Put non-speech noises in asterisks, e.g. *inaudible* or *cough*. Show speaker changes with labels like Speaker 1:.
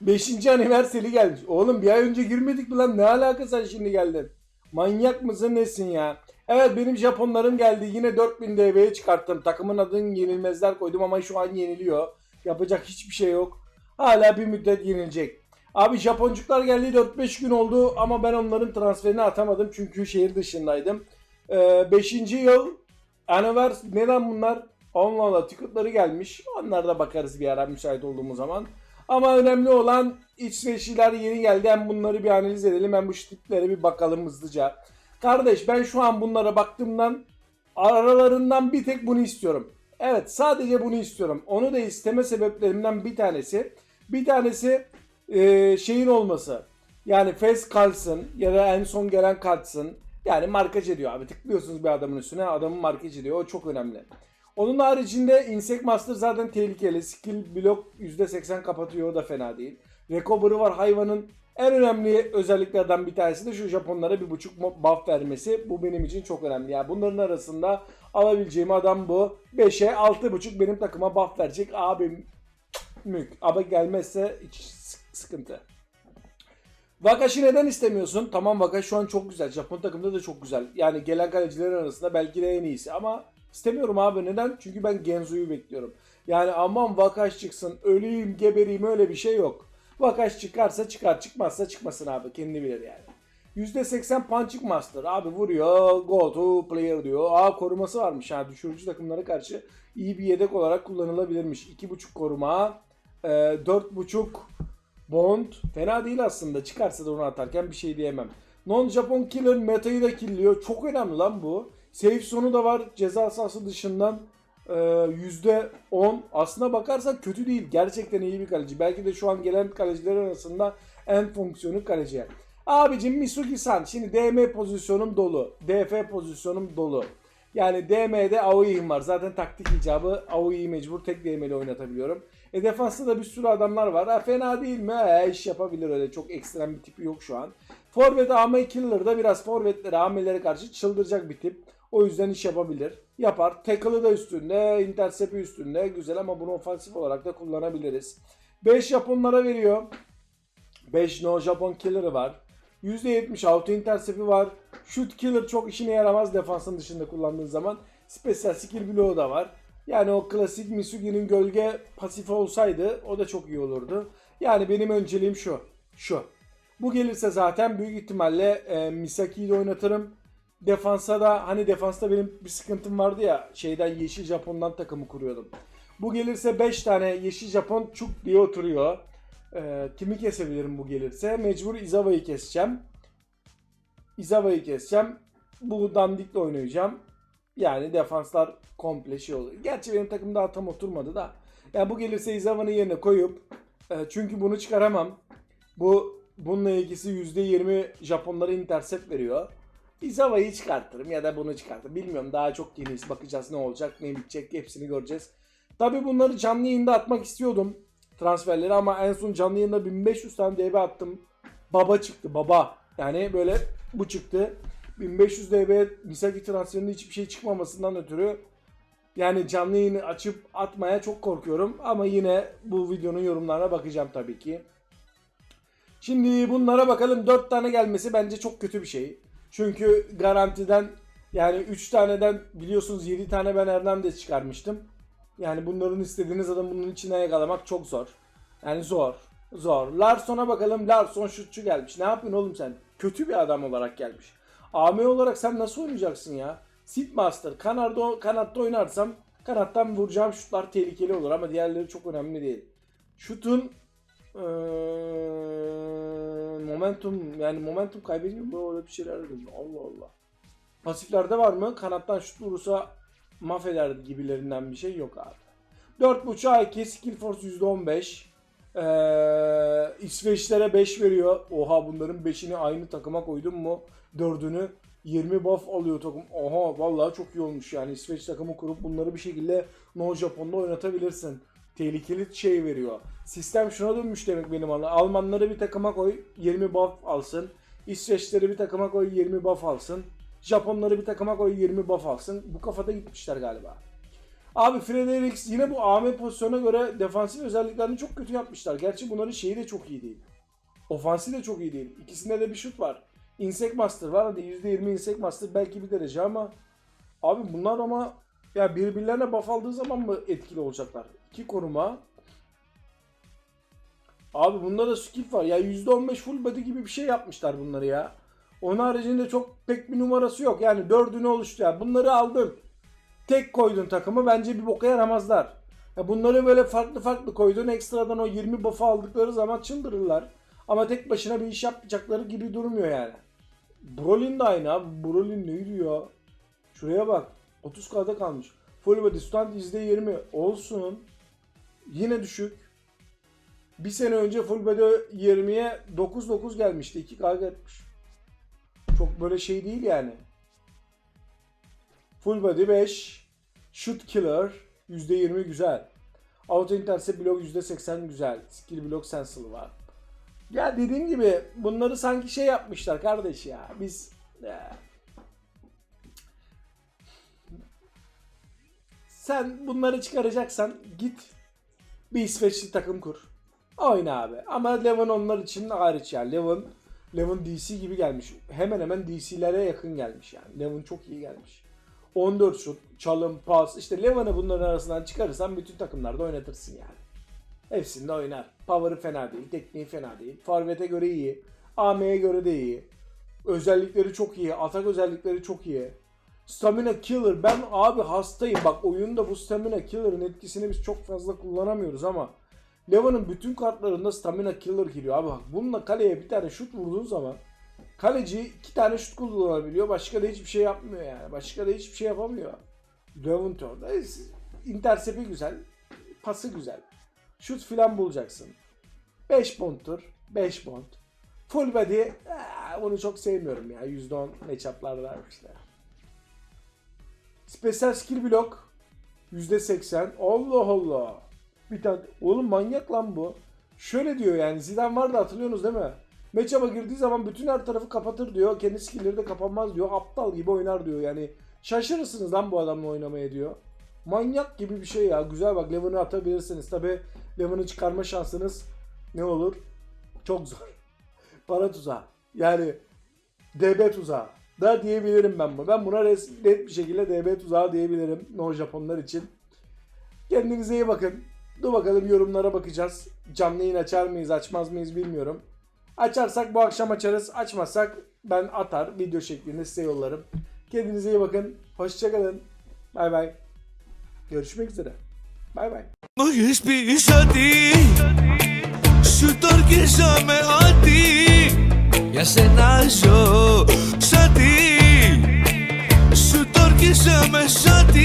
Speaker 1: Beşinci aniverseli gelmiş. Oğlum bir ay önce girmedik mi lan? Ne alaka sen şimdi geldin? Manyak mısın nesin ya? Evet benim Japonlarım geldi. Yine 4000 DB'ye çıkarttım. Takımın adını yenilmezler koydum ama şu an yeniliyor. Yapacak hiçbir şey yok. Hala bir müddet yenilecek. Abi Japoncuklar geldi 4-5 gün oldu ama ben onların transferini atamadım çünkü şehir dışındaydım. 5. yıl Anivers neden bunlar? Allah Allah ticketları gelmiş. Onlara da bakarız bir ara müsait olduğumuz zaman. Ama önemli olan İsveçliler yeni geldi. Hem bunları bir analiz edelim hem bu tiplere bir bakalım hızlıca. Kardeş ben şu an bunlara baktığımdan aralarından bir tek bunu istiyorum. Evet sadece bunu istiyorum. Onu da isteme sebeplerimden bir tanesi. Bir tanesi e, şeyin olması. Yani Fez kalsın ya da en son gelen kalsın. Yani markaj ediyor abi. Tıklıyorsunuz bir adamın üstüne adamın markaj ediyor. O çok önemli. Onun haricinde Insect Master zaten tehlikeli. Skill block %80 kapatıyor. O da fena değil. Recovery var hayvanın en önemli özelliklerden bir tanesi de şu Japonlara bir buçuk buff vermesi. Bu benim için çok önemli. Yani bunların arasında alabileceğim adam bu. 5'e 6.5 benim takıma buff verecek. Abim mük. Ama gelmezse sıkıntı. Vakaş'ı neden istemiyorsun? Tamam Vakaş şu an çok güzel. Japon takımda da çok güzel. Yani gelen kalecilerin arasında belki de en iyisi. Ama istemiyorum abi. Neden? Çünkü ben Genzo'yu bekliyorum. Yani aman Vakaş çıksın, öleyim, gebereyim öyle bir şey yok. Vakaş çıkarsa çıkar, çıkmazsa çıkmasın abi. Kendi bilir yani. %80 punching master. Abi vuruyor. Go to player diyor. Aa koruması varmış. Yani düşürücü takımlara karşı iyi bir yedek olarak kullanılabilirmiş. 2.5 koruma. E, 4.5 Bond fena değil aslında. Çıkarsa da onu atarken bir şey diyemem. Non-Japon killer metayı da killiyor. Çok önemli lan bu. Safe sonu da var ceza sahası dışından. Ee, %10. Aslına bakarsak kötü değil. Gerçekten iyi bir kaleci. Belki de şu an gelen kaleciler arasında en fonksiyonu kaleci. Abicim Misugi-san. Şimdi DM pozisyonum dolu. DF pozisyonum dolu. Yani DM'de Aoi'm var. Zaten taktik icabı Aoi'yi mecbur tek DM'li oynatabiliyorum. E defansta da bir sürü adamlar var. Ha fena değil mi? He, iş yapabilir öyle. Çok ekstrem bir tipi yok şu an. Forvet Ame Killer'da biraz forvetlere, amelere karşı çıldıracak bir tip. O yüzden iş yapabilir. Yapar. Tackle'ı da üstünde, intercept'i üstünde. Güzel ama bunu ofansif olarak da kullanabiliriz. 5 Japonlara veriyor. 5 no Japon killer'ı var. %70 auto intercept'i var. Shoot killer çok işine yaramaz defansın dışında kullandığın zaman. Special skill bloğu da var. Yani o klasik Misugi'nin gölge pasifi olsaydı o da çok iyi olurdu. Yani benim önceliğim şu. Şu. Bu gelirse zaten büyük ihtimalle e, Misaki'yi de oynatırım. Defansa da hani defansta benim bir sıkıntım vardı ya şeyden Yeşil Japon'dan takımı kuruyordum. Bu gelirse 5 tane Yeşil Japon çuk diye oturuyor. E, kimi kesebilirim bu gelirse? Mecbur Izawa'yı keseceğim. Izawa'yı keseceğim. Bu dandikle oynayacağım. Yani defanslar komple şey oluyor. Gerçi benim takım daha tam oturmadı da. Yani bu gelirse Izawa'nın yerine koyup e, çünkü bunu çıkaramam. Bu bununla ilgisi %20 Japonlara intercept veriyor. Izawa'yı çıkartırım ya da bunu çıkartırım. Bilmiyorum daha çok yeniyiz. Bakacağız ne olacak ne bitecek hepsini göreceğiz. Tabi bunları canlı yayında atmak istiyordum transferleri ama en son canlı yayında 1500 tane DB attım. Baba çıktı baba. Yani böyle bu çıktı. 1500 DB Misaki transferinde hiçbir şey çıkmamasından ötürü yani canlı yayını açıp atmaya çok korkuyorum. Ama yine bu videonun yorumlarına bakacağım tabii ki. Şimdi bunlara bakalım 4 tane gelmesi bence çok kötü bir şey. Çünkü garantiden yani 3 taneden biliyorsunuz 7 tane ben Hernandez çıkarmıştım. Yani bunların istediğiniz adam bunun içine yakalamak çok zor. Yani zor. Zor. Larson'a bakalım. Larson şutçu gelmiş. Ne yapıyorsun oğlum sen? Kötü bir adam olarak gelmiş. AM olarak sen nasıl oynayacaksın ya? Seedmaster. Kanatta, kanatta oynarsam kanattan vuracağım şutlar tehlikeli olur ama diğerleri çok önemli değil. Şutun eee, momentum yani momentum kaybediyor mu? Öyle bir şeyler dedim. Allah Allah. Pasiflerde var mı? Kanattan şut vurursa mahveder gibilerinden bir şey yok abi. 4.5 IQ Skill Force %15. Ee, İsveçlere 5 veriyor. Oha bunların 5'ini aynı takıma koydum mu? 4'ünü 20 buff alıyor takım. Oha vallahi çok iyi olmuş yani. İsveç takımı kurup bunları bir şekilde No Japon'da oynatabilirsin. Tehlikeli şey veriyor. Sistem şuna dönmüş demek benim anla. Almanları bir takıma koy 20 buff alsın. İsveçleri bir takıma koy 20 buff alsın. Japonları bir takıma koy 20 buff alsın. Bu kafada gitmişler galiba. Abi Fredericks yine bu AM pozisyona göre defansif özelliklerini çok kötü yapmışlar. Gerçi bunların şeyi de çok iyi değil. Ofansi de çok iyi değil. İkisinde de bir şut var. Insect Master var. Hadi %20 Insect Master belki bir derece ama abi bunlar ama ya birbirlerine buff aldığı zaman mı etkili olacaklar? İki koruma. Abi bunda da skill var. Ya %15 full body gibi bir şey yapmışlar bunları ya. Onun haricinde çok pek bir numarası yok. Yani dördünü oluştu ya. Bunları aldın. Tek koydun takımı bence bir boka yaramazlar. Ya bunları böyle farklı farklı koydun. Ekstradan o 20 buff'ı aldıkları zaman çıldırırlar. Ama tek başına bir iş yapacakları gibi durmuyor yani. Brolin de aynı abi. Brolin neydi ya? Şuraya bak. 30 kda kalmış. Full body stand %20 olsun. Yine düşük. Bir sene önce full body 20'ye 9-9 gelmişti. 2 kg etmiş. Çok böyle şey değil yani. Full body 5. Shoot killer %20 güzel. Auto intercept blok %80 güzel. Skill blok sensible var. Ya dediğim gibi bunları sanki şey yapmışlar kardeş ya. Biz ya. sen bunları çıkaracaksan git bir İsveçli takım kur. Oyna abi. Ama Levin onlar için hariç yani. Levin, Levin DC gibi gelmiş. Hemen hemen DC'lere yakın gelmiş yani. Levin çok iyi gelmiş. 14 şut, çalım, pas. İşte Levin'i bunların arasından çıkarırsan bütün takımlarda oynatırsın yani. Hepsinde oynar. Power'ı fena değil, tekniği fena değil. Forvet'e göre iyi. AM'ye göre de iyi. Özellikleri çok iyi. Atak özellikleri çok iyi. Stamina Killer. Ben abi hastayım. Bak oyunda bu Stamina Killer'ın etkisini biz çok fazla kullanamıyoruz ama Levan'ın bütün kartlarında Stamina Killer giriyor. Abi bak bununla kaleye bir tane şut vurduğun zaman kaleci iki tane şut kullanabiliyor. Başka da hiçbir şey yapmıyor yani. Başka da hiçbir şey yapamıyor. Levan orada. Intercep'i güzel. Pası güzel. Şut filan bulacaksın. 5 pound'tur. 5 pound. Full body. Aa, onu çok sevmiyorum ya. %10 matchup'larda işte. Special skill blok. %80. Allah Allah. Bir tane. Oğlum manyak lan bu. Şöyle diyor yani. Zidane vardı hatırlıyorsunuz değil mi? Matchup'a girdiği zaman bütün her tarafı kapatır diyor. Kendi skill'leri de kapanmaz diyor. Aptal gibi oynar diyor. Yani şaşırırsınız lan bu adamla oynamaya diyor. Manyak gibi bir şey ya. Güzel bak Levin'i atabilirsiniz. Tabi Levin'i çıkarma şansınız ne olur? Çok zor. *laughs* Para tuzağı. Yani DB tuzağı da diyebilirim ben bunu. Ben buna res- net bir şekilde DB tuzağı diyebilirim. No Japonlar için. Kendinize iyi bakın. Dur bakalım yorumlara bakacağız. Canlı yayın açar mıyız açmaz mıyız bilmiyorum. Açarsak bu akşam açarız. Açmazsak ben atar video şeklinde size yollarım. Kendinize iyi bakın. Hoşçakalın. Bay bay. Görüşmek üzere. Bay bay.
Speaker 2: Μου έχεις πει ότι σου το αρχίσαμε ότι Για σένα ζω chama, a te